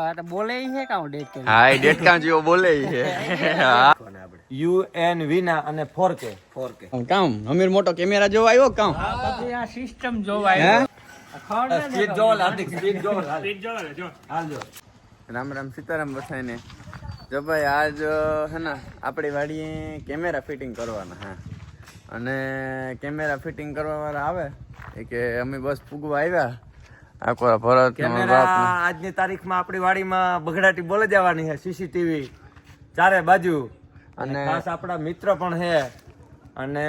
આ તો બોલે છે કાં ડેટ હા એ ડેટકા જેવો બોલે છે. હા. વિના અને ફોર કે? ફોર કે. કામ અમીર મોટો કેમેરા જોવા આવ્યો કામ? પછી આ સિસ્ટમ જોવાય સ્પીડ જોવો હાર્દિક સ્પીડ જોવો હાલજો રામ રામ સીતારામ બસાઈને જો ભાઈ આજ હે ને આપણી વાડીએ કેમેરા ફિટિંગ કરવાના હા. અને કેમેરા ફિટિંગ કરવા વાળા આવે. એ કે અમે બસ ફૂગવા આવ્યા. આખો ભરત આજની તારીખમાં આપણી વાડીમાં બગડાટી બોલે જવાની છે સીસીટીવી ચારે બાજુ. અને ખાસ આપણા મિત્ર પણ છે. અને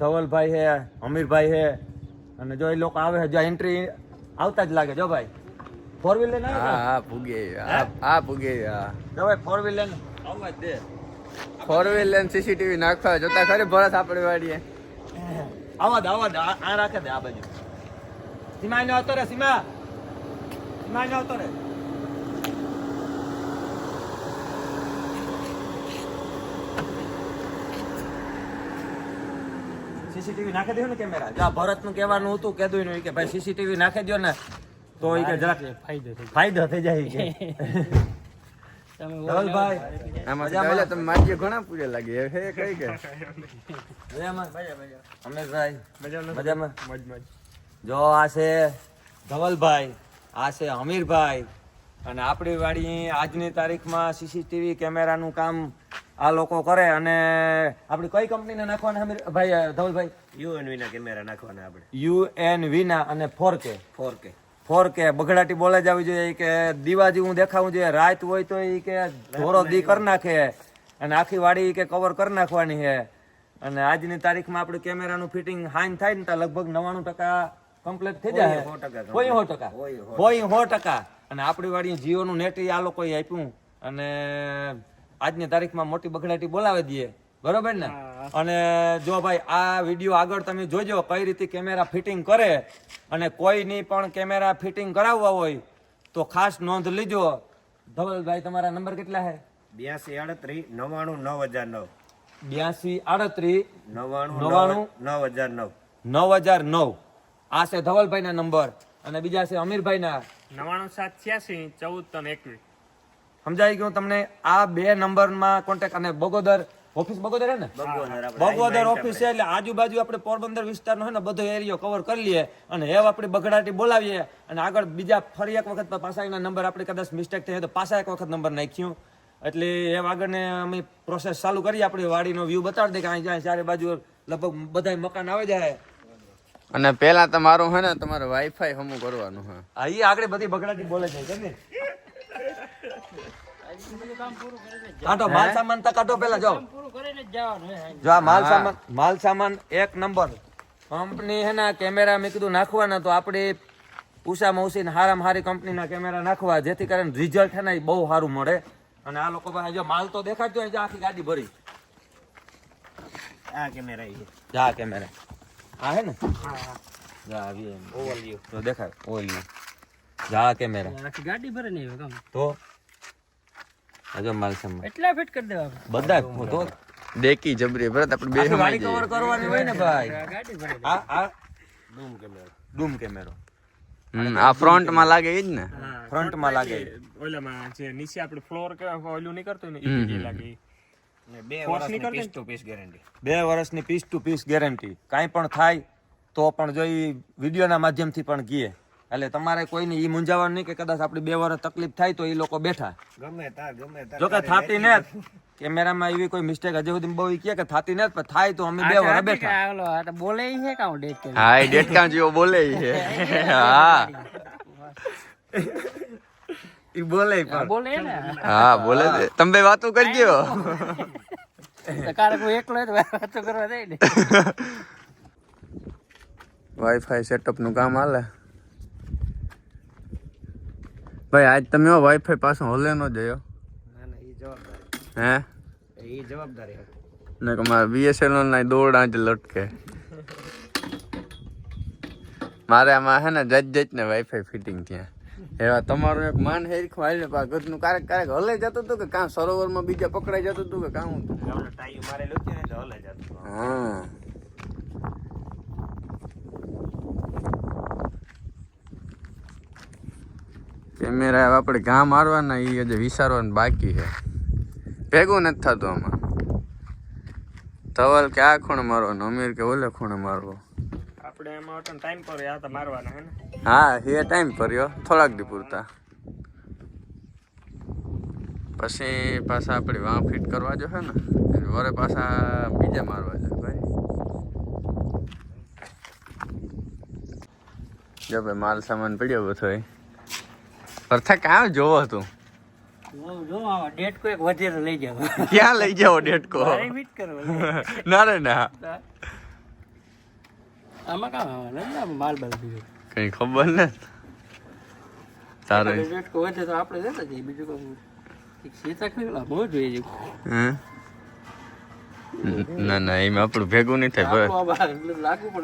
ધવલભાઈ છે અમીરભાઈ છે. અને જો એ લોકો આવે છે જો એન્ટ્રી આવતા જ લાગે. જો ભાઈ ફોર વ્હીલ લઈને આવે હા ને? હા ભૂગે હા હા પૂગે હા જો ભાઈ ફોર વ્હીલ લઈને આવવા દે. ફોર વ્હીલ લઈને સીસીટીવી નાખવા. જોતા ખરી ભરત આપણી વાડીએ. આવા દે આવા દે. આ આ રાખે દે આ બાજુ. સીમા ને આવતો રે સીમા સીમા ને આવતો રે સીસીટીવી નાખી દો ને કેમેરા. જા ભરતનું કહેવાનું હતું કહેતું નહીં કે ભાઈ સીસીટીવી નાખી દો ને તો એ કે જરાક ફાયદો થઈ ફાયદો થઈ જાય ઈ કે. તમે ધવલભાઈ આમાં તમે માજી ઘણા પૂરે લાગે હે કઈ કે? મજામાં? અમેશભાઈ મજામાં? જો આ છે ધવલભાઈ આ છે અમીરભાઈ. અને આપણી વાડી આજની તારીખમાં સીસીટીવી કેમેરાનું કામ આ લોકો કરે અને આપણી કઈ કંપનીને નાખવાના અમીર ભાઈ ધવલભાઈ? યુએન વિના કેમેરા નાખવાના આપણે. યુ એન વિના અને ફોર કે. ફોર કે. ફોર કે. બગડાટી બોલે જ આવી જોઈએ કે દીવા જેવું દેખાવું જોઈએ. રાત હોય તો એ કે ધોરો દી કરી નાખે. અને આખી વાડી કે કવર કરી નાખવાની છે. અને આજની તારીખમાં આપણું કેમેરાનું ફિટિંગ હાઈન થાય ને તો લગભગ નવ્વાણું ટકા કમ્પ્લીટ થઈ જાય? હોય. સો ટકા. હોય સો. ટકા. અને આપણી વાળી જીઓનું નેટ આ લોકોએ આપ્યું. અને આજની તારીખમાં મોટી બગડાટી બોલાવી દઈએ. બરોબર ને? અને જો ભાઈ આ વીડિયો આગળ તમે જોજો કઈ રીતે કેમેરા ફિટિંગ કરે. અને કોઈની પણ કેમેરા ફિટિંગ કરાવવા હોય તો ખાસ નોંધ લીજો. ધવલભાઈ તમારા નંબર કેટલા છે બ્યાસી આડત્રીસ નવ્વાણું નવ હજાર નવ. બ્યાસી આડત્રીસ નવ્વાણું નવ્વાણું? નવ હજાર નવ. નવ હજાર નવ. આ છે ધવલભાઈના નંબર અને બીજા છે અમીરભાઈના. નવાણું સાત છ્યાસી ચૌદ ત્રણ એકવીસ. સમજાઈ ગયું તમને? આ બે નંબરમાં કોન્ટેક્ટ અને બગોદર ઓફિસ બગોદર હે ને? બગોદર ઓફિસ છે એટલે આજુબાજુ આપણે પોરબંદર વિસ્તારનો છે ને બધો એરિયો કવર કરી લઈએ અને એવ આપણે બગડાટી બોલાવીએ અને આગળ બીજા ફરી એક વખત પાછા એના નંબર આપણે કદાચ મિસ્ટેક થઈ તો પાછા એક વખત નંબર નાખ્યું. એટલે એમ આગળને અમે પ્રોસેસ ચાલુ કરીએ આપણી વાડીનો વ્યૂ બતાવી દે કે અહીં જ્યાં ચારે બાજુ લગભગ બધા મકાન આવે જાય. અને પેલા તમારું હે ને તમારે વાઈફાઈ હમું કરવાનું હે. આ ઈ આગળ બધી બગડાટી બોલે છે કેમ ને? કાઢો માલ સામાન તો કાઢો પેલા જાઓ પૂરું કરીને જ જવાનું હે જો આ માલ સામાન માલ સામાન એક નંબર. કંપની હે ને કેમેરા મેં કીધું નાખવાના તો આપણે ઉષામાં ઉષીને હારામાં હારી કંપનીના કેમેરા નાખવા જેથી કરીને રિઝલ્ટ છે ને એ બહુ સારું મળે. અને આ લોકો પાસે જો માલ તો દેખાડજો હોય આખી ગાડી ભરી. આ કેમેરા જા કેમેરા. આ હે ને? જા આવી એમ. તો દેખાય ઓલી જા કેમેરા. આખી ગાડી ભરે નહીં કામ? તો? અજો માલ સામાન એટલા ફિટ કરી દેવા. બધા તો દેકી જબરી ભરત આપણે બે ગાડી કવર કરવાની હોય ને ભાઈ. ગાડી ભરે આ આ. ડૂમ કેમેરો. હમ, આ ફ્રન્ટમાં લાગે ઈ જ ને? ફ્રન્ટમાં લાગે. ઓલામાં જે નીચે આપણે ફ્લોર કે ઓલું નહીં કરતું ને ઈ લાગે ને બે વર્ષની પીસ ટુ પીસ ગેરંટી બે વર્ષની પીસ ટુ પીસ ગેરંટી કાંઈ પણ થાય તો પણ જો એ વિડીયોના માધ્યમથી પણ ગીએ. એટલે તમારે કોઈને ઈ મૂંઝાવાનું નહીં કે કદાચ આપણી બે વર્ષ તકલીફ થાય તો એ લોકો બેઠા. ગમે તાર ગમે તાર. જોકે થાતી ને કેમેરામાં એવી કોઈ મિસ્ટેક હજી સુધી બહુ કે કે થાતી ને પણ થાય તો અમે બે વર્ષ બેઠા. બોલે ઈ છે કાં ડેટ કે હા ડેટ ડેટકા જેવો બોલે છે. હા. ઈ બોલે પણ. બોલે ને. હા બોલે છે. તમે બે વાતો કરજો. તો હું એકલો તો વાતો કરવા દે ને. વાઈફાઈ સેટઅપનું કામ હાલે. ભાઈ આજ તમે વાઈફાઈ પાછો હોલે નો જયો. ના ના ઈ જવાબદારી. હે? એ જવાબદારી ને કે મારે બીએસએનએલ ના દોડ જ લટકે. મારે આમાં હે ને જજ જજ ને વાઈફાઈ ફિટિંગ ત્યાં એવા તમારું એક માન હેરખું હાલે પા ઘરનું ક્યારેક ક્યારેક હલે જતું હતું કે કાં સરોવરમાં બીજા પકડાઈ જતું હતું કે કાં ને હા. કેમેરા આપણે ઘા મારવાના એ હજી વિચારવાનું બાકી છે. ભેગું નથી થતું આમાં. ધવલ કે આ ખૂણે મારવાનો અમીર કે ઓલે ખૂણે મારવો? આપણે એમાં તો ટાઈમ પર આ તો મારવાના હે ને. હા એ ટાઈમ કર્યો થોડાક દી પૂરતા. પછી પાછા આપણે વાં ફિટ કરવા જો છે ને વરે પાછા બીજા મારવા જો ભાઈ. જો ભાઈ માલ સામાન પડ્યો બધો અર્થા કાં જોવો તું. જો જો આવા ડેટ કોઈ એક વધેરે લઈ જાવ ક્યાં લઈ જાઓ ડેટકો? ના રે ના. આમાં કામ આવવાનું માલ બાલ બીજું. કઈ ખબર ને? તારે ડેટ વધે તો આપણે દેતા જઈએ. બીજું કોઈ સીતા ખરી બહુ જોઈએ ના ના એમાં આપણું ભેગું નહીં થાય.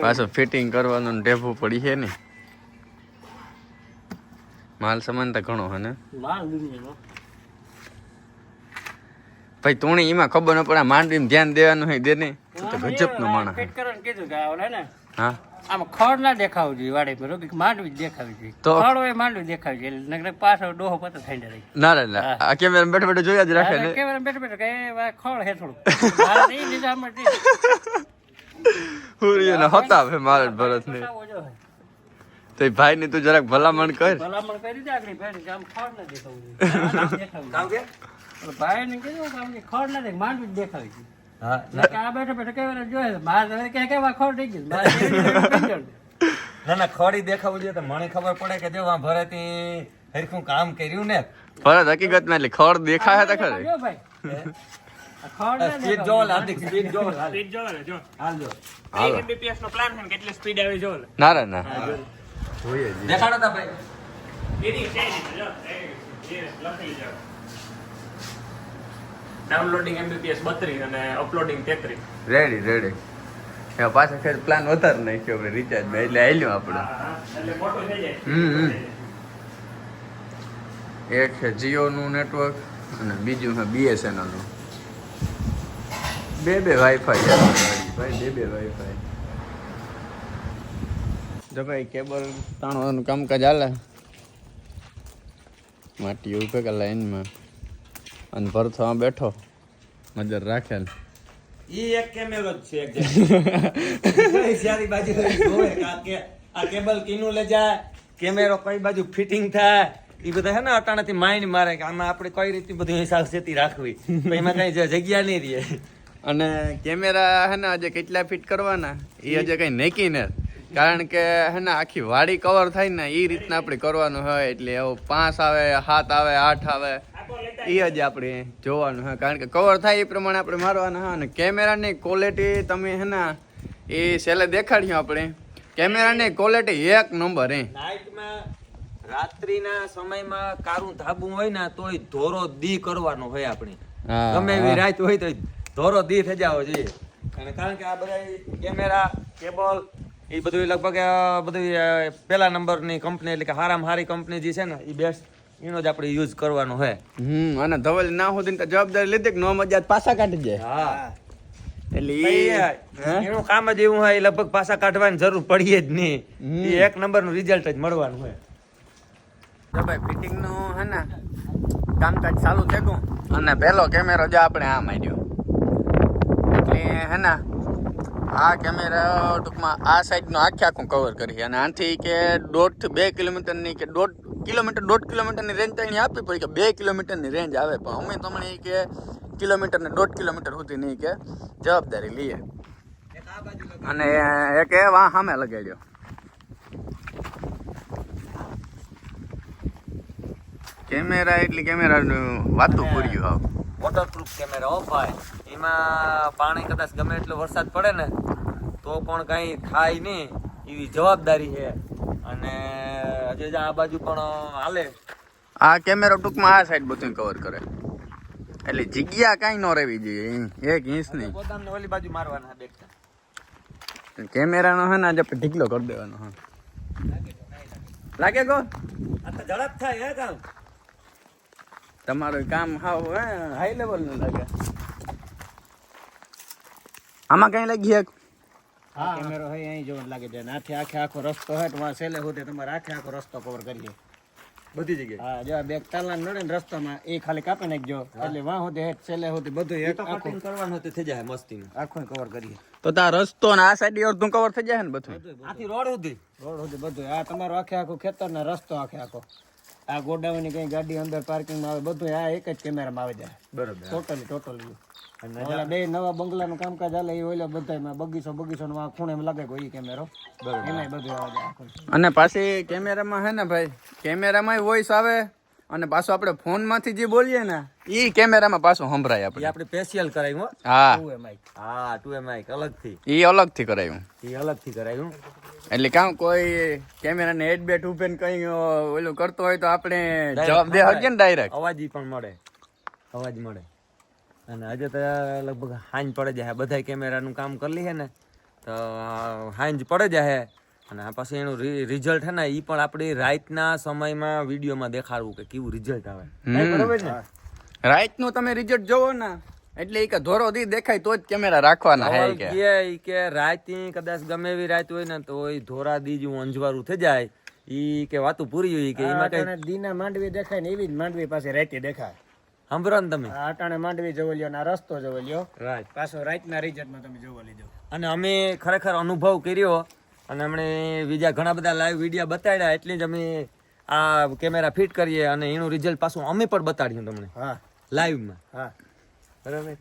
પાછું ફિટિંગ કરવાનું ને પડી છે ને. માલ સમાનતા ઘણો હે ને? ભાઈ તું એમાં ખબર ન પડે માંડવીમાં ધ્યાન દેવાનું હોય દે ને તો ગજબ ગજબનો માણસ હે. આ ને આમાં ખડ ના દેખાવું જોઈએ વાડે પર કે માંડવી જ દેખાવી જોઈએ. તો? ખડ હોય માંડવી દેખાવી જોઈએ એટલે નકર પાછો ડોહો પતો થઈને રહી. ના ના ના. આ કેમેરા બેઠો બેઠો જોયા જ રાખે ને. કેમેરા બેઠો બેઠો કે વા ખડ હે થોડું મારે નહીં લીધા નહીં. હુરિયો હતા ભે મારે ભરત ને તો ભાઈ ને તું જરાક ભલામણ કર. ભલામણ કરી દે આગળ ભાઈ કે આમ ખડ ના દેખાવું જોઈએ. ના કામ. ભાઈ ને કીધું કે ખડ ના દેખ માંડવી દેખાવી જોઈએ. હા આ બેઠો બેઠો કેમેરા જોયે મારે હવે કે કે વા ખડ થઈ ગયું. ના ના ખડી દેખાવું જોઈએ તો મને ખબર પડે કે જો આ ભરતી હરખું કામ કર્યું ને. ભરત હકીકતમાં એટલે ખડ દેખાય તો ખરે. ભાઈ? ના? સ્પીડ દેખાવું હાર્દિક સ્પીડ જોવો હાલ. સ્પીડ જોવે ને જો. હાલજો હાલો. નો પ્લાન છે કેટલી સ્પીડ આવે જો ના. રે ના. દેખાડો તા ભાઈ. એની છે જો. એ, એ લખેલી જો ડાઉનલોડિંગ એમબીપીએસ બત્રીસ અને અપલોડિંગ તેત્રીસ. રેડી રેડી પાછા ખેર પ્લાન વધારે નાખ્યો આપણે. રિચાર્જ એટલે આવેલું આપણે હમ. એક છે જીઓનું નેટવર્ક અને બીજું છે બીએસએનએલનું. બે બે વાઈફાઈ ભાઈ બે બે વાઈફાઈ જો ભાઈ કેબલ તાણવાનું કામકાજ હાલે. માટી ઉભે કે લાઈનમાં અને ભરથો આ બેઠો. નજર રાખેલ. ઈ એક કેમેરો જ છે એક બાજુ કે આ કેબલ કીનું લે જાય કેમેરો કઈ બાજુ ફિટિંગ થાય. એ બધા હે ને અટાણાથી માઇન્ડ મારે કે આમાં આપણે કઈ રીતે બધી સેતી રાખવી. તો એમાં કઈ જગ્યા નહીં રહે. અને કેમેરા હે ને આજે કેટલા ફિટ કરવાના? એ હજે કઈ નક્કી ને કારણ કે હે ને આખી વાડી કવર થાય ને એ રીતના આપણે કરવાનું હોય. એટલે એવું પાંચ આવે સાત આવે આઠ આવે. એ જ આપણે જોવાનું હા કારણ કે કવર થાય એ પ્રમાણે આપણે મારવાના હા અને કેમેરાની ક્વોલિટી તમે હે ને એ છેલ્લે દેખાડ્યું આપણે. કેમેરાની ક્વોલિટી એક નંબર હે. નાઇટમાં રાત્રિના સમયમાં કારું ધાબું હોય ને તોય ધોરો દી કરવાનો હોય આપણે. તમે ગમે એવી. રાત હોય તો ધોરો દી થઈ જાવ જોઈએ. અને કારણ કે આ બધા કેમેરા કેબલ એ બધું લગભગ બધું પહેલા નંબરની કંપની એટલે કે હારામાં હારી કંપની જે છે ને એ બેસ્ટ એનો જ આપણે યુઝ કરવાનો હોય હમ અને ધવલ ના સુધી તો જવાબદારી લીધી કે નો મજા પાછા કાઢી જાય હા. એટલે હે? એનું કામ જ એવું હોય લગભગ પાછા કાઢવાની જરૂર પડીએ જ નહીં. એ એક નંબરનું રિઝલ્ટ જ મળવાનું હોય. તો ભાઈ ફિટિંગનું હે ને કામકાજ ચાલુ થઈ ગયું. અને પહેલો કેમેરો જે આપણે આ માંડ્યો. એટલે હે ને આ કેમેરા ટૂંકમાં આ સાઈડનું આખે આખું કવર કરી અને આથી કે દોઢ બે કિલોમીટરની કે દોઢ કિલોમીટર દોઢ કિલોમીટરની રેન્જ તો એને આપવી પડી કે બે કિલોમીટરની રેન્જ આવે. પણ અમે તમને એ કે કિલોમીટર ને દોઢ કિલોમીટર સુધી નહીં કે જવાબદારી લઈએ. અને એક એ વાહ સામે લગાડ્યો. કેમેરા એટલે કેમેરાનું વાતું પૂર્યું આવ. વોટરપ્રૂફ કેમેરા હો ભાઈ. એમાં પાણી કદાચ ગમે એટલો વરસાદ પડે ને તો પણ કઈ થાય નહીં. એવી જવાબદારી છે. અને હજી જે આ બાજુ પણ હાલે. આ કેમેરો ટૂંકમાં આ સાઈડ બધું કવર કરે. એટલે જગ્યા કાંઈ ન રહેવી જોઈએ એક ઇંચ નહીં. ગોદામને ઓલી બાજુ મારવાના બેઠા કેમેરાનો હે ને આજે આપણે ઢીકલો કરી દેવાનો હા. લાગે કો આ તો ઝડપ થાય હે કામ તમારું કામ હાવ હાઈ લેવલનું લાગે. આમાં કઈ લાગી એક કેમેરો હોય અહીં જોવા લાગે છે. આખે આખે આખો રસ્તો હોય તો વાં છેલ્લે સુધી તમારે આખે આખો રસ્તો કવર કરીએ બધી જગ્યાએ? હા જો આ બે તાલા નડે ને રસ્તામાં એ ખાલી કાપી નાખજો એટલે વાં હોતે હેઠ છેલ્લે હોતે બધું એક કટિંગ કરવાનું તો થઈ જાય મસ્તી આખું કવર કરીએ. તો તા રસ્તો ને આ સાઈડ અડધું કવર થઈ જાય ને બધું આથી રોડ સુધી? રોડ સુધી બધું આ તમારો આખે આખું ખેતર ને રસ્તો આખે આખો. આ ગોડાઉનની કઈ ગાડી અંદર પાર્કિંગમાં આવે બધું આ એક જ કેમેરામાં આવી જાય. બરોબર. ટોટલી ટોટલી ઓલા બે નવા બંગલાનું કામકાજ હાલે એ ઓલા બધામાં બગીચો બગીચો નો ખૂણે લાગે કોઈ કેમેરો એમાંય બધું આવે અને પાછી કેમેરામાં હે ને ભાઈ કેમેરામાં વોઇસ આવે અને પાછું આપણે ફોનમાંથી જે બોલીએ ને એ કેમેરામાં પાછું સંભળાય આપણે. આપણે સ્પેશિયલ કરાયું હો. હા. ટુ એમાંય હા ટુ એમ આઈ અલગથી. ઈ અલગથી કરાયું. એ અલગથી કરાયું. એટલે કામ કોઈ કેમેરાને હેડ બેટ ઉભે ને કઈ ઓલું કરતો હોય તો આપણે જવાબ દે હકે ને ડાયરેક્ટ અવાજ પણ મળે. અવાજ મળે. અને આજે તો લગભગ હાંજ પડે જાય બધા કેમેરાનું કામ કરી લઈએ ને. તો હાંજ પડે જાય અને આ પછી એનું રિઝલ્ટ હે ને એ પણ આપણી રાતના સમયમાં વિડીયોમાં દેખાડવું કે કેવું રિઝલ્ટ આવે. બરોબર ને? રાઈટનું તમે રિઝલ્ટ જોવો ને એટલે એ કે ધોરો દી દેખાય તો જ કેમેરા રાખવાના હે કે. કે કે રાતી કદાચ ગમે એવી રાત હોય ને તો એ ધોરા દી જેવું અંજવાળું થઈ જાય. ઈ કે વાતું પૂરી હોય કે એમાં કઈ દીના માંડવી દેખાય ને એવી જ માંડવી પાસે રાતે દેખાય. સાંભળો ને તમે. અટાણે માંડવી જોવો લ્યો ના રસ્તો જોવો લ્યો. રાઈટ. પાછો રાતના રિઝલ્ટમાં તમે જોવા લીધો. અને અમે ખરેખર અનુભવ કર્યો અને અમને બીજા ઘણા બધા લાઈવ વિડીયા બતાડ્યા એટલી જ અમે આ કેમેરા ફિટ કરીએ અને એનું રિઝલ્ટ પાછું અમે પણ બતાડ્યું તમને. હા. લાઈવમાં હા. બરાબર?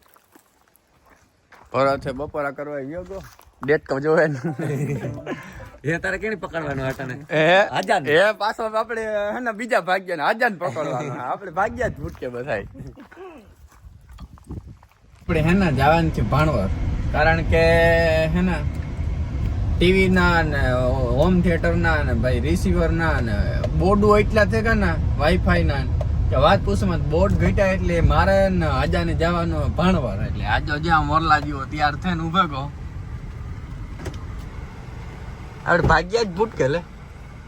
ભરો છે બપોરા કરવા ગયો તો. ડેટ કમ જોવે એ તારે કેને પકડવાનું હટાને એ આજાન. એ પાછો આપણે હે ને બીજા ભાગ્ય ને આજાન પકડવાનો. આપણે ભાગ્યા જ ભૂટકે બધાય. આપણે હે ને જવાનું છે ભાણવર. કારણ કે હે ને ટીવી ના ને હોમ થિયેટર ના ને ભાઈ રિસીવર ના ને બોર્ડો એટલા છે ગયા ને વાઈફાઈ ના કે વાત પૂછમાં બોર્ડ ઘટ્યા એટલે મારે ને આજાને જવાનું ભાણવર. એટલે આજો જ્યાં મોરલા જેવો ત્યાર થઈને ઊભો ગો આપણે ભાગ્યા જ ભૂટકે લે.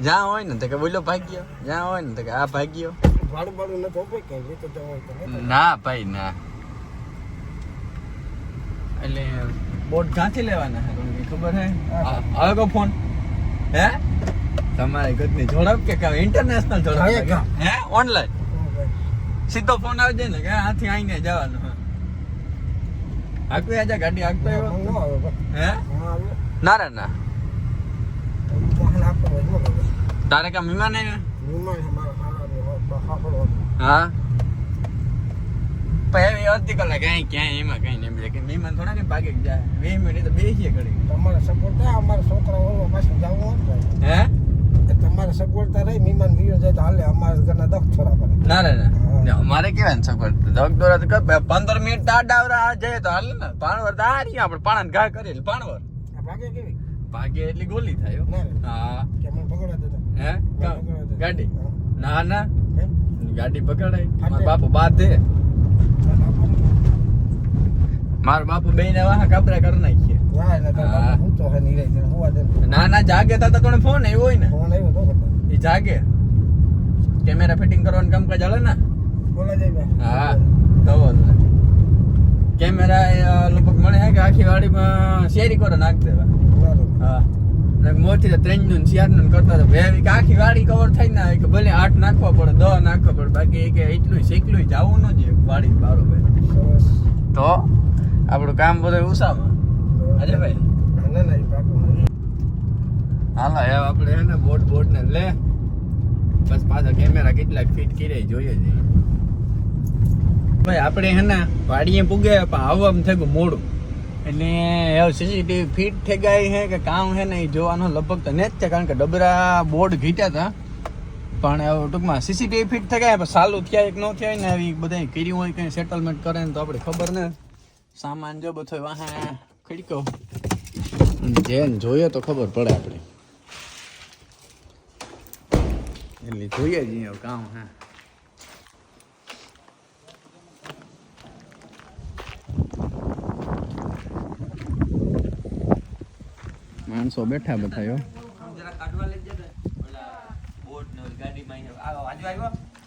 જ્યાં હોય ને તો કે બોલો ભાગ્ય. જ્યાં હોય ને તો કે આ ભાગ્યો. ભાડું ભાડું નથી કે રીતે ના ભાઈ ના. એટલે બોટ ક્યાંથી લેવાના ખબર હે? આવે કો ફોન. હે? તમારે ગતની જોડાવ કે કાં ઇન્ટરનેશનલ ઝડપ હે ઓનલાઈન સીધો ફોન આવી જાય ને કે આથી આઈને જવાનું આખું આજે ગાડી આગતો હે? ના ના. તારે કા મહેમાન હા? પણ એવી અડધી કલાક અહીં ક્યાંય એમાં કઈ નહીં બીજે કે મહેમાન થોડા કે ભાગે જાય વીસ મિનિટ તો બેસીએ ઘડી તમારે સગવડતા અમારા છોકરા ઓલો પાછું જવું હે? તમારે સગવડતા રહી મહેમાન વિયો જાય તો હાલે અમારે ઘરના દખ થોડા પડે. ના રે ના. મારે કેવા ને સગવડ જગ દોરા તો કર પંદર મિનિટ દાડા જઈએ તો હાલે ને. પાણવર તો આ રહ્યા આપણે પાણા ઘા કરીએ પાણવર ભાગે કેવી? ભાગે એટલી ગોલી થાય હો. હા. કે મને પકડા દેતા હે? ગાડી? ના ના. ગાડી પકડાય. મારા બાપુ બાધે મારો બાપુ બે ને વાહ કાપરા કરી નાખીએ. ના ના જાગે તા તો ફોન આવ્યો હોય ને? ફોન આવ્યો એ જાગે. કેમેરા ફિટિંગ કરવાનું કામકાજ હાલે ને? હા તો કેમેરા એ, લગભગ મળે હે કે આખી વાડીમાં શેરી કરો નાખ દેવા. હા. મોટી તો ત્રણનું ચારનું કરતા હતા બે આખી વાડી કવર થઈ ને કે ભલે આઠ નાખવા પડે દહ નાખવા પડે બાકી કે એટલું શીખલું જવું ન જોઈએ વાડી બારો ભાઈ. તો આપણું કામ બધું ઉષામાં અજય ભાઈ. હાલો હવે આપણે હે ને બોટ બોટ ને લે. બસ પાછા કેમેરા કેટલાક ફિટ કરે જોઈએ છે. ભાઈ આપણે હે ને વાડીએ પૂગે પણ આવવામાં થઈ ગયું મોડું. એટલે સીસીટીવી ફિટ થઈ ગઈ હે કે કામ છે ને એ જોવાનો લગભગ તો ને જ છે, કારણ કે ડબરા બોર્ડ ઘીટ્યા હતા પણ એવું ટૂંકમાં સીસીટીવી ફિટ થઈ ગયા, પણ સારું થયા એક ન થયા ને આવી બધા કર્યું હોય, કંઈ સેટલમેન્ટ કરે ને તો આપણે ખબર ને. સામાન જો બધો વાહે ખડકો. જેન જોઈએ તો ખબર પડે આપણે એટલે જોઈએ જ કામ હા. માણસો બેઠા બધા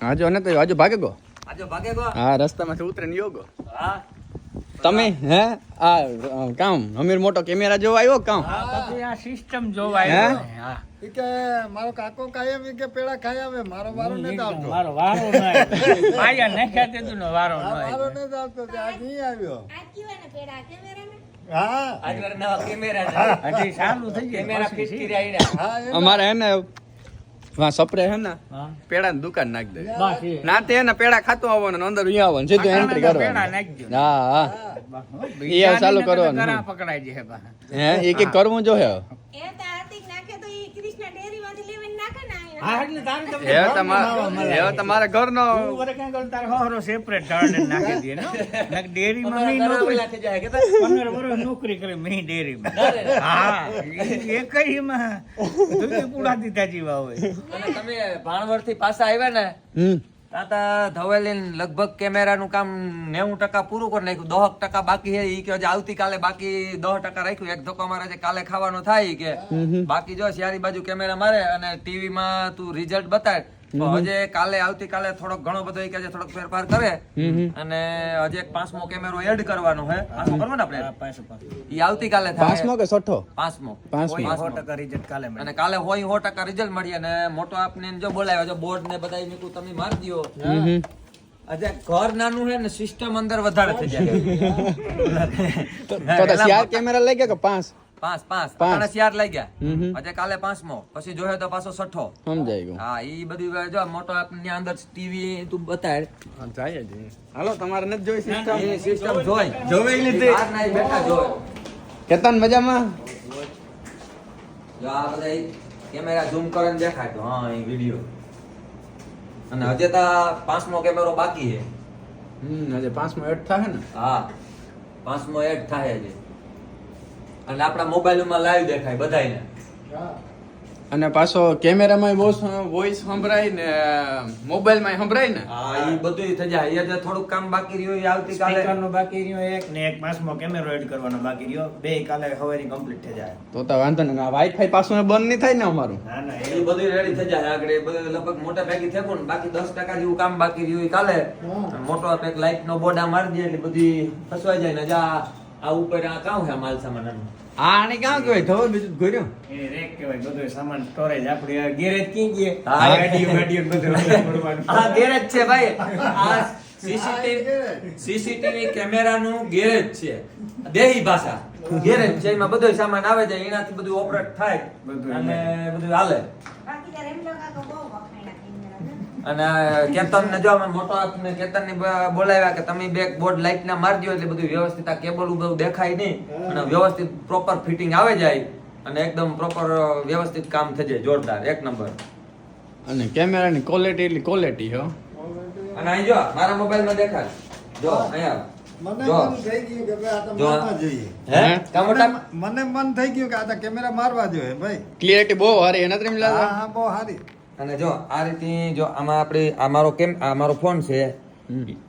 આજો ને. તો આજો ભાગે ગો? આજો ભાગે ગો? હા રસ્તામાંથી ઉતરે ને યોગો તમે હે? આ કામ અમીર મોટો કેમેરા જોવા આવ્યો કામ? પછી આ સિસ્ટમ જોવા આવ્યો હે. હા. કે મારો કાકો કાયમ કે પેડા ખાય આવે મારો વારો નથી આવતો. મારો વારો ન આવ્યો. પાયા નાખ્યા તે વારો ન મારો વારો નથી આવતો આજ નહીં આવ્યો. આ કેવાના પેડા કેમેરાના હા. હજી ચાલુ થઈ જાય. પછી છે. હા એ અમારે હે ને સપરે હે ને હા. પેડાની દુકાન નાખી દે. ના તે પેડા ખાતું આવવાનું અંદર અહીંયા આવવાનું. સીધું એન્ટ્રી પેડા કરવાની હા હા. એ ચાલુ કરવાનું. પકડાય છે હે એ કે કરવું જો હે એ તો આર્થિક નાખે તો એ કૃષ્ણ ડેરી માંથી લેવીને નાખે ને અહીંયા. હા, એટલે તારે તમને એ તમારે એ તમારા ઘરનો તું વરે ક્યાં ગયો તારે હોહરો separate ગાર્ડન નાખી દે, નો? નક ડેરીમાં નોકરી- નોકરી કરી મેં ડેરીમાં. હા, એ- એકઈમાં દૂધી પુડાતી તાજી વાવ હોય. અને તમે ભાણવડથી પાછા આવ્યા ને તાતા ધવેલીન લગભગ કેમેરાનું કામ નેવું ટકા પૂરું કરી નાખ્યું. દોહક ટકા બાકી છે. ઈ કે હજી આવતીકાલે બાકી દોહ ટકા રાખ્યું. એક ધક્કો મારે કાલે ખાવાનો થાય. કે બાકી જો સારી બાજુ કેમેરા મારે અને ટીવી માં તું રિઝલ્ટ બતાડ. તો હજે કાલે આવતીકાલે થોડોક ઘણો બધો કે છે થોડોક ફેરફાર કરે. અને હજે એક પાંચમો કેમેરો એડ કરવાનો છે પાંચમો કરવો ને આપણે. ઈ આવતીકાલે થાય. પાંચમો કે છઠ્ઠો? પાંચમો. પાંચમો. સો ટકા રિઝલ્ટ કાલે અને કાલે હોય સો ટકા રિઝલ્ટ મળી અને મોટો આપને જો બોલાવ્યો જો બોર્ડ ને બધા મેં તમે મારી દયો. અજે આજે ઘર નાનું છે ને સિસ્ટમ અંદર વધારે થઈ જાય. તો કેમેરા લઈ ગયા કે પાંચ? પાંચ પાંચ. પાંચ. ચાર લઈ ગયા. આજે કાલે પાંચમો. પછી જોયો તો પાછો છઠ્ઠો. સમજાય ગયો. હા એ બધું જો મોટો આપની અંદર ટીવી તું બતાડ. જાય જ. હાલો તમારે નથી જોઈ સિસ્ટમ એ સિસ્ટમ જોઈ. જોવે લીધી. બહાર ના બેઠા જોઈ કેતન મજામાં? જો આ બધા કેમેરા ઝૂમ કરીને દેખાય તો હા એ વિડિયો અને હજે તો પાંચમો કેમેરો બાકી છે. હમ હજે પાંચમો એડ થાય ને? હા પાંચમો એડ થાય છે અને આપણા મોબાઈલમાં લાઈવ દેખાય બધાયને. અને પાછો કેમેરામાં વોઇસ સંભળાય ને મોબાઈલમાં સંભળાય ને? હા એ બધું થઈ જાય. એ જે થોડુંક કામ બાકી રહ્યું એ આવતીકાલે. Speaker નો બાકી રહ્યો એક ને એક માસમાં કેમેરો એડ કરવાનો બાકી રહ્યો. બે કાલે હવારી કમ્પ્લીટ થઈ જાય. તો તો વાંધો નહીં. વાઈફાઈ પાછું બંધ નહીં થાય ને અમારું? ના ના એ બધું રેડી થઈ જાય. આગળ એ બધું લગભગ મોટા પેકી થઈ ને બાકી દસ ટકા જેવું કામ બાકી રહ્યું એ કાલે. મોટો પેક લાઈટ નો બોડા મારી દે એટલે બધી ફસવાઈ જાય ને જા આ ઉપર આ કામ છે આ માલ સામાન આનું. આ ક્યાં કહેવાય? ધવલ બીજું ઘોર્યો એ રેક કહેવાય બધો સામાન સ્ટોરેજ આપણી ગેરેજ ક્યાં ગયે હા. ગાડીઓ ગાડીઓ બધું આ ગેરેજ છે ભાઈ. આ સીસીટીવી સીસીટીવી કેમેરાનું ગેરેજ છે. દેહી ભાષા. ગેરેજ છે એમાં બધો સામાન આવે છે એનાથી બધું ઓપરેટ થાય. બધું અને બધું હાલે. બાકી તારે એમ લોકો કાકો બહુ વખાણ્યા. અને કેતન ને જો અમે મોટો ને કેતનની બોલાવ્યા કે તમે બે બોર્ડ લાઈટ ના મારજો એટલે બધું વ્યવસ્થિત આ કેબલ ઉભું દેખાય નહીં. અને વ્યવસ્થિત પ્રોપર ફિટિંગ આવે જાય અને એકદમ પ્રોપર વ્યવસ્થિત કામ થઈ જાય જોરદાર. એક નંબર. અને કેમેરાની ક્વોલિટી એટલી ક્વોલિટી હો. અને અહીં જો મારા મોબાઈલમાં દેખાય. જો અહીંયા. મને મન થઈ ગયું કે આ તો જો. મારવા જોઈએ. હે? હે? કાં મોટા મને મન થઈ ગયું કે આ તો કેમેરા મારવા જોઈએ ભાઈ. ક્લિયરિટી બહુ સારી એના ત્રીમ હા હા બહુ સારી. અને જો આ રીતે જો આમાં આપણે આ મારો કેમ આ મારો ફોન છે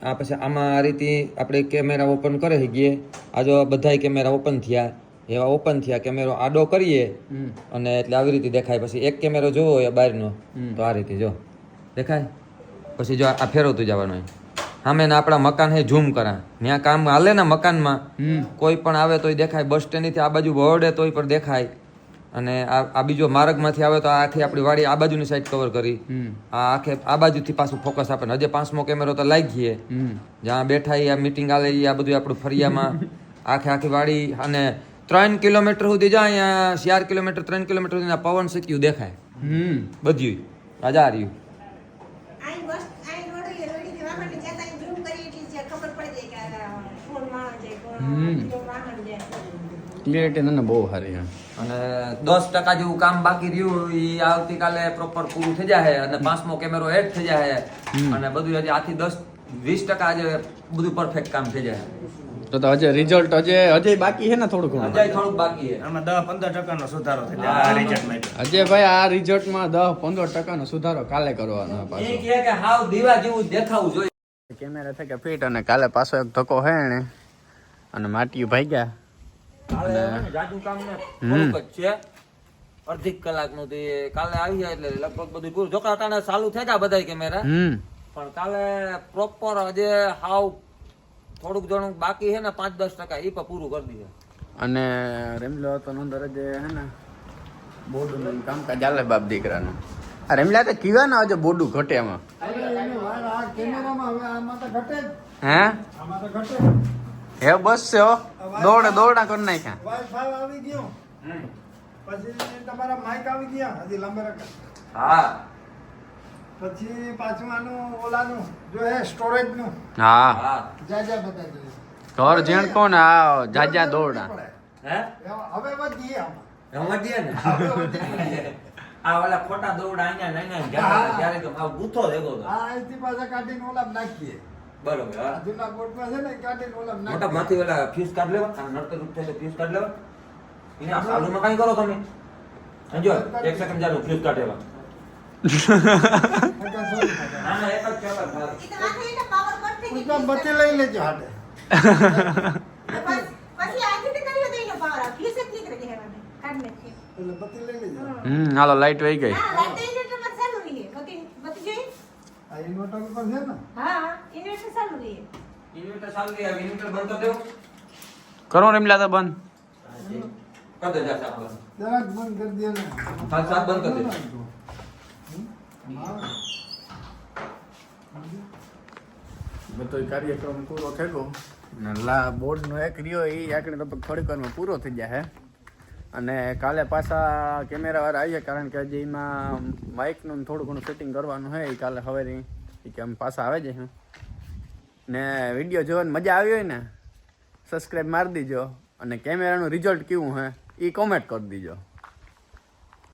આ પછી આમાં આ રીતે આપણે કેમેરા ઓપન કરે શકીએ. આ જો બધાય કેમેરા ઓપન થયા એવા ઓપન થયા કેમેરો આડો કરીએ અને એટલે આવી રીતે દેખાય. પછી એક કેમેરો જોવો હોય બહારનો તો આ રીતે જો દેખાય? પછી જો આ ફેરવતું જવાનું હોય. સામે ને આપણા મકાન હે ઝૂમ કરા. ત્યાં કામ હાલે ને મકાનમાં કોઈ પણ આવે તોય દેખાય. બસ સ્ટેન્ડથી આ બાજુ વર્ડે તોય પણ દેખાય. અને આ આ બીજો માર્ગમાંથી આવે તો આ આખી આપણી વાડી આ બાજુની સાઈડ કવર કરી. આ આખે આ બાજુથી પાછું ફોકસ આપે હજે પાંચમો કેમેરો તો લાગી ગયે જ્યાં બેઠા આ મીટિંગ આલે આ બધું આપણું ફરિયામાં. આખે આખી વાડી અને ત્રણ કિલોમીટર સુધી જાય અહીંયા ચાર કિલોમીટર ત્રણ કિલોમીટર સુધી પવન સક્યું દેખાય. હમ. બધું આજા રહ્યું આઈ બસ આઈ રોડી રોડીથી વાહન જતા અહીં zoom કરી એટલી જ ખબર પડી જાય કે આ કોણ માણસ ક્લિયરિટી ને બહુ સારી અને દસ ટકા જેવું કામ બાકી રહ્યું એ આવતીકાલે પ્રોપર પૂરું થઈ જાય અને પાંચમો કેમેરો એડ થઈ જાય અને બધું હજી આથી દસ વીસ ટકા આજે બધું પરફેક્ટ કામ થઈ જાય તો તો હજે રિઝલ્ટ હજે હજે બાકી છે ને થોડું ઘણું? હજે થોડુંક બાકી છે. આમાં દસ પંદર ટકાનો સુધારો થઈ જાય આ રિઝલ્ટમાં હજે ભાઈ આ રિઝલ્ટમાં દસ પંદર ટકાનો સુધારો કાલે કરવાનો એ પાછો. કહે કે હાવ દીવા જેવું જ દેખાવું જોઈએ. કેમેરા થઈ કે ફિટ અને કાલે પાછો એક ધક્કો હે ને અને માટીયું ભાગ્યા ને. અડધી કલાકનું તે કાલે આવી જાય એટલે લગભગ બધું પૂરું. જોકે અટાણે ચાલુ થઈ ગયા બધા કેમેરા પણ કાલે પ્રોપર હજે હાવ થોડુંક ઘણું બાકી છે ને પાંચ દસ ટકા. એ પણ પૂરું કરી દીધું. અને રેમલો હતો અંદર જે હે ને બોર્ડનું કામકાજ ચાલે બાપ દીકરાનું. આ રેમલા તો કીવા ના આજે બોડું ઘટે એમાં. આ કેમેરામાં હવે આમાં તો ઘટે જ. હે? આમાં તો ઘટે હે બસ છે હો. દોડ દોડા કરી નાખ્યા. વાઈફાઈ આવી ગયો. પછી તમારા માઈક આવી ગયા હજી લાંબા રકમ હા. પછી પાછું આનું ઓલાનું જો હે સ્ટોરેજનું. હા. જા જા બધા ઘર જેણ કોણ આ જાજા દોડા હે? હવે વધીએ આમાં. દઈએ ને? હવે આ ઓલા ખોટા દોડા અહીંયા ને અહીંયા ને જ્યારે તો આવ ગુથો દેખો તો આ અહીંથી પાછા કાઢીને ઓલા નાખીએ. બરોબર જૂના બોટમાં છે ને કાઢીને ઓલામાં મોટા માંથી ઓલા ફ્યુઝ કાઢ લેવા આ નડતર રૂપ થાય ફ્યુઝ કાઢ લેવા. એને આ કાંઈ કરો તમે? સમજો? એક સેકન્ડ ચાલુ ફ્યુઝ લઈ લેજો હાડે. કાઢી બત્તી લઈ લેજો. હમ હાલો લાઈટ વહી ગઈ હા, light તો inverter માં ચાલુ રહીએ. બત્તી- બત્તી જોઈ? આ ઇન્વર્ટર ઉપર છે ને? હા, ઇન્વર્ટર ચાલુ રહીએ. ઇન્વર્ટર ચાલુ રહે હવે ઇન્વર્ટર બંધ કરી દેવું. કરો રેમ તો બંધ. કર દે જા સાફ બંધ. જરાક બંધ કરી દે ને. હા સાફ બંધ કરી દે બધો કાર્યક્રમ પૂરો થયો ને લા બોર્ડનો એક રહ્યો એ આકડે તો થોડીક વારમાં પૂરો થઈ જાય અને કાલે પાછા કેમેરા વાળા આવીએ કારણ કે હજી એમાં માઇકનું થોડું ઘણું ફિટિંગ કરવાનું છે એ કાલે હવે એ કે અમે પાછા આવે છે ને વીડિયો જોવાની મજા આવી હોય ને સબસ્ક્રાઈબ મારી દીજો. અને કેમેરાનું રિઝલ્ટ કેવું છે એ કોમેન્ટ કરી દીજો.